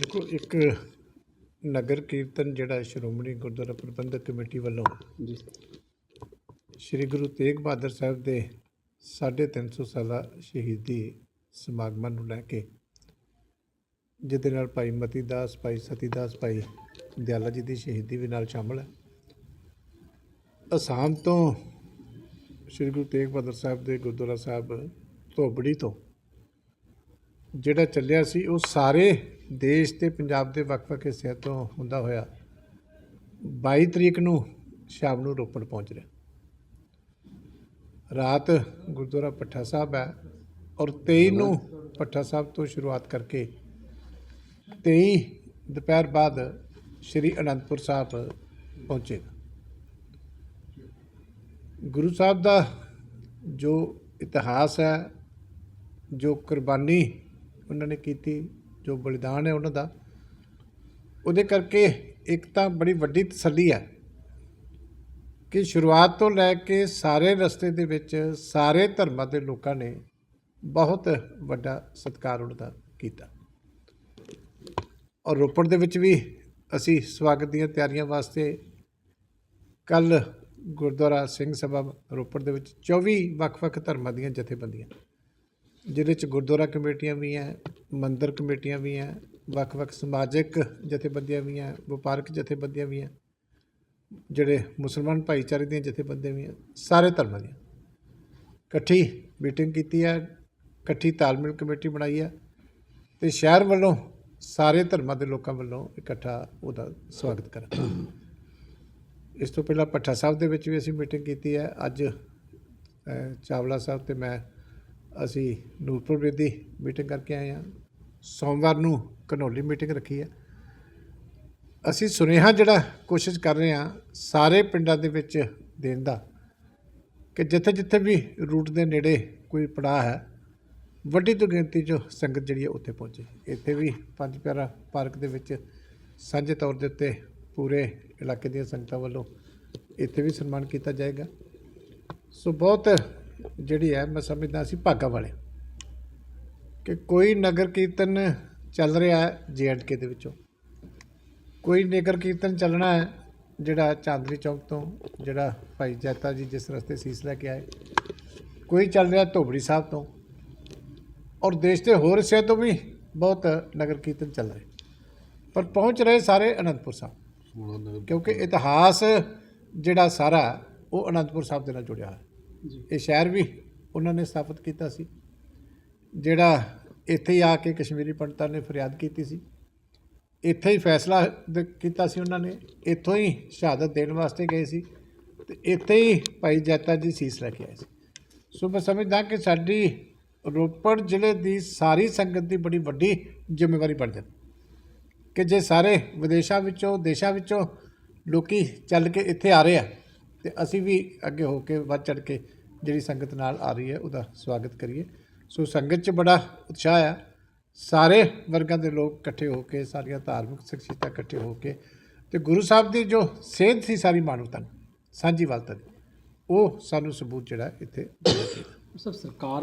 ਦੇਖੋ ਇੱਕ ਨਗਰ ਕੀਰਤਨ ਜਿਹੜਾ ਸ਼੍ਰੋਮਣੀ ਗੁਰਦੁਆਰਾ ਪ੍ਰਬੰਧਕ ਕਮੇਟੀ ਵੱਲੋਂ ਜੀ। ਸ੍ਰੀ ਗੁਰੂ ਤੇਗ ਬਹਾਦਰ ਸਾਹਿਬ ਦੇ 350 ਸਾਲਾ ਸ਼ਹੀਦੀ ਸਮਾਗਮਾਂ ਨੂੰ ਲੈ ਕੇ ਜਿਹਦੇ ਨਾਲ ਭਾਈ ਮਤੀ ਦਾਸ ਭਾਈ ਸਤੀ ਦਾਸ ਭਾਈ ਦਿਆਲਾ ਜੀ ਦੀ ਸ਼ਹੀਦੀ ਵੀ ਨਾਲ ਸ਼ਾਮਲ ਹੈ। ਅਸਾਮ ਤੋਂ ਸ੍ਰੀ ਗੁਰੂ ਤੇਗ ਬਹਾਦਰ ਸਾਹਿਬ ਦੇ ਗੁਰਦੁਆਰਾ ਸਾਹਿਬ ਧੋਬੜੀ ਤੋਂ ਜਿਹੜਾ ਚੱਲਿਆ ਸੀ, ਉਹ ਸਾਰੇ ਦੇਸ਼ ਤੇ ਪੰਜਾਬ ਦੇ ਵੱਖ-ਵੱਖ ਹਿੱਸਿਆਂ ਤੋਂ ਹੁੰਦਾ ਹੋਇਆ 22 ਤਰੀਕ ਨੂੰ ਸ਼ਾਮ ਨੂੰ ਰੋਪੜ ਪਹੁੰਚ ਰਿਹਾ। ਰਾਤ ਗੁਰਦੁਆਰਾ ਪੱਠਾ ਸਾਹਿਬ ਹੈ ਔਰ 23 ਨੂੰ ਪੱਠਾ ਸਾਹਿਬ ਤੋਂ ਸ਼ੁਰੂਆਤ ਕਰਕੇ 23 ਦੁਪਹਿਰ ਬਾਅਦ ਸ਼੍ਰੀ ਅਨੰਦਪੁਰ ਸਾਹਿਬ ਪਹੁੰਚੇਗਾ ਗੁਰੂ ਸਾਹਿਬ ਦਾ ਜੋ ਇਤਿਹਾਸ ਹੈ, ਜੋ ਕੁਰਬਾਨੀ ਉਹਨਾਂ ਨੇ ਕੀਤੀ, ਜੋ ਬਲੀਦਾਨ ਹੈ ਉਹਨਾਂ ਦਾ। ਉਹਦੇ ਕਰਕੇ ਇੱਕ ਤਾਂ ਬੜੀ ਵੱਡੀ ਤਸੱਲੀ ਹੈ ਕਿ ਸ਼ੁਰੂਆਤ ਤੋਂ ਲੈ ਕੇ ਸਾਰੇ ਰਸਤੇ ਦੇ ਵਿੱਚ ਸਾਰੇ ਧਰਮਾਂ ਦੇ ਲੋਕਾਂ ਨੇ ਬਹੁਤ ਵੱਡਾ ਸਤਿਕਾਰ ਉਹਨਾਂ ਦਾ ਕੀਤਾ। ਔਰ ਰੋਪੜ ਦੇ ਵਿੱਚ ਵੀ ਅਸੀਂ ਸਵਾਗਤ ਦੀਆਂ ਤਿਆਰੀਆਂ ਵਾਸਤੇ ਕੱਲ ਗੁਰਦੁਆਰਾ ਸਿੰਘ ਸਭਾ ਰੋਪੜ ਦੇ ਵਿੱਚ 24 ਵੱਖ-ਵੱਖ ਧਰਮਾਂ ਦੀਆਂ ਜਥੇਬੰਦੀਆਂ ਜਿਹਦੇ ਚ ਗੁਰਦੁਆਰਾ ਕਮੇਟੀਆਂ ਵੀ ਹੈ ਮੰਦਿਰ ਕਮੇਟੀਆਂ ਵੀ ਹੈ ਵੱਖ-ਵੱਖ ਸਮਾਜਿਕ ਜਥੇਬੰਦੀਆਂ ਵੀ ਹੈ ਵਪਾਰਕ ਜਥੇਬੰਦੀਆਂ ਵੀ ਹੈ ਜਿਹੜੇ ਮੁਸਲਮਾਨ ਭਾਈਚਾਰੇ ਦੀਆਂ ਜਥੇਬੰਦੀਆਂ ਵੀ ਹੈ ਸਾਰੇ ਧਰਮਾਂ ਦੀਆਂ। ਇਕੱਠੀ ਮੀਟਿੰਗ ਕੀਤੀ ਹੈ ਇਕੱਠੀ ਤਾਲਮੇਲ ਕਮੇਟੀ ਬਣਾਈ ਹੈ ਤੇ ਸ਼ਹਿਰ ਵੱਲੋਂ ਸਾਰੇ ਧਰਮਾਂ ਦੇ ਲੋਕਾਂ ਵੱਲੋਂ ਇਕੱਠਾ ਉਹਦਾ ਸਵਾਗਤ ਕਰਾਂ ਇਸ ਤੋਂ ਪਹਿਲਾਂ ਪੱਠਾ ਸਾਹਿਬ ਦੇ ਵਿੱਚ ਵੀ ਅਸੀਂ ਮੀਟਿੰਗ ਕੀਤੀ ਹੈ ਅੱਜ ਚਾਵਲਾ ਸਾਹਿਬ ਤੇ ਮੈਂ ਅਸੀਂ ਨੂਰਪੁਰ ਬੇਦੀ ਮੀਟਿੰਗ ਕਰਕੇ ਆਏ ਹਾਂ। ਸੋਮਵਾਰ ਨੂੰ ਘਨੌਲੀ ਮੀਟਿੰਗ ਰੱਖੀ ਹੈ। ਅਸੀਂ ਸੁਨੇਹਾ ਜਿਹੜਾ ਕੋਸ਼ਿਸ਼ ਕਰ ਰਹੇ ਹਾਂ ਸਾਰੇ ਪਿੰਡਾਂ ਦੇ ਵਿੱਚ ਦੇਣ ਦਾ ਕਿ ਜਿੱਥੇ ਜਿੱਥੇ ਵੀ ਰੂਟ ਦੇ ਨੇੜੇ ਕੋਈ ਪੜਾਅ ਹੈ, ਵੱਡੀ ਤੋਂ ਗਿਣਤੀ 'ਚ ਸੰਗਤ ਜਿਹੜੀ ਹੈ ਉੱਥੇ ਪਹੁੰਚੇ। ਇੱਥੇ ਵੀ ਪੰਜ ਪਿਆਰਾ ਪਾਰਕ ਦੇ ਵਿੱਚ ਸਾਂਝੇ ਤੌਰ ਦੇ ਉੱਤੇ ਪੂਰੇ ਇਲਾਕੇ ਦੀਆਂ ਸੰਗਤਾਂ ਵੱਲੋਂ ਇੱਥੇ ਵੀ ਸਨਮਾਨ ਕੀਤਾ ਜਾਏਗਾ। ਸੋ ਬਹੁਤ ਜਿਹੜੀ ਹੈ ਮੈਂ ਸਮਝਦਾ ਅਸੀਂ ਭਾਗਾ ਵਾਲੇ ਕਿ ਕੋਈ ਨਗਰ ਕੀਰਤਨ ਚੱਲ ਰਿਹਾ ਹੈ ਜੀਐਂਡਕੇ ਦੇ ਵਿੱਚੋਂ। ਕੋਈ ਨਗਰ ਕੀਰਤਨ ਚੱਲਣਾ ਹੈ ਜਿਹੜਾ ਚਾਂਦਨੀ ਚੌਕ ਤੋਂ ਜਿਹੜਾ ਭਾਈ ਜੈਤਾ ਜੀ ਜਿਸ ਰਸਤੇ ਸੀਸ ਲੈ ਕੇ ਆਏ ਕੋਈ ਚੱਲ ਰਿਹਾ ਧੋਬੜੀ ਸਾਹਿਬ ਤੋਂ। ਔਰ ਦੇਸ਼ ਦੇ ਹੋਰ ਹਿੱਸਿਆਂ ਤੋਂ ਵੀ ਬਹੁਤ ਨਗਰ ਕੀਰਤਨ ਚੱਲ ਰਹੇ। ਪਰ ਪਹੁੰਚ ਰਹੇ ਸਾਰੇ ਅਨੰਦਪੁਰ ਸਾਹਿਬ ਕਿਉਂਕਿ ਇਤਿਹਾਸ ਜਿਹੜਾ ਸਾਰਾ ਉਹ ਅਨੰਦਪੁਰ ਸਾਹਿਬ ਦੇ ਨਾਲ ਜੁੜਿਆ ਹੈ। ਇਹ ਸ਼ਹਿਰ ਵੀ ਉਹਨਾਂ ਨੇ ਸਥਾਪਿਤ ਕੀਤਾ ਸੀ, ਜਿਹੜਾ ਇੱਥੇ ਹੀ ਆ ਕੇ ਕਸ਼ਮੀਰੀ ਪੰਡਤਾਂ ਨੇ ਫਰਿਆਦ ਕੀਤੀ ਸੀ। ਇੱਥੇ ਹੀ ਫੈਸਲਾ ਕੀਤਾ ਸੀ ਉਹਨਾਂ ਨੇ, ਇੱਥੋਂ ਹੀ ਸ਼ਹਾਦਤ ਦੇਣ ਵਾਸਤੇ ਗਏ ਸੀ ਤੇ ਇੱਥੇ ਹੀ ਭਾਈ ਜੈਤਾ ਜੀ ਸੀਸ ਲੈ ਕੇ ਆਏ ਸੀ। ਸੋ ਮੈਂ ਸਮਝਦਾ ਕਿ ਸਾਡੀ ਰੋਪੜ ਜ਼ਿਲ੍ਹੇ ਦੀ ਸਾਰੀ ਸੰਗਤ ਦੀ ਬੜੀ ਵੱਡੀ ਜ਼ਿੰਮੇਵਾਰੀ ਬਣ ਜਾਂਦੀ। ਕਿ ਜੇ ਸਾਰੇ ਵਿਦੇਸ਼ਾਂ ਵਿੱਚੋਂ, ਦੇਸ਼ਾਂ ਵਿੱਚੋਂ ਲੋਕੀ ਚੱਲ ਕੇ ਇੱਥੇ ਆ ਰਹੇ ਆ ਤੇ ਅਸੀਂ ਵੀ ਅੱਗੇ ਹੋ ਕੇ ਵੱਧ ਚੜ ਕੇ ਜਿਹੜੀ ਸੰਗਤ ਨਾਲ ਆ ਰਹੀ ਹੈ, ਉਹਦਾ ਸਵਾਗਤ ਕਰੀਏ। ਸੋ ਸੰਗਤ 'ਚ ਬੜਾ ਉਤਸ਼ਾਹ ਆ। ਸਾਰੇ ਵਰਗਾਂ ਦੇ ਲੋਕ ਇਕੱਠੇ ਹੋ ਕੇ, ਸਾਰੀਆਂ ਧਾਰਮਿਕ ਸ਼ਖਸੀਅਤਾਂ ਇਕੱਠੇ ਹੋ ਕੇ ਤੇ ਗੁਰੂ ਸਾਹਿਬ ਦੀ ਜੋ ਸੇਧ ਸੀ ਸਾਰੀ ਮਾਨਵਤਾ ਨੂੰ ਸਾਂਝੀ ਵਾਲਤਾ ਦੀ ਉਹ ਸਾਨੂੰ ਸਬੂਤ ਜਿਹੜਾ ਇੱਥੇ ਦੇਣਾ ਸਰਕਾਰ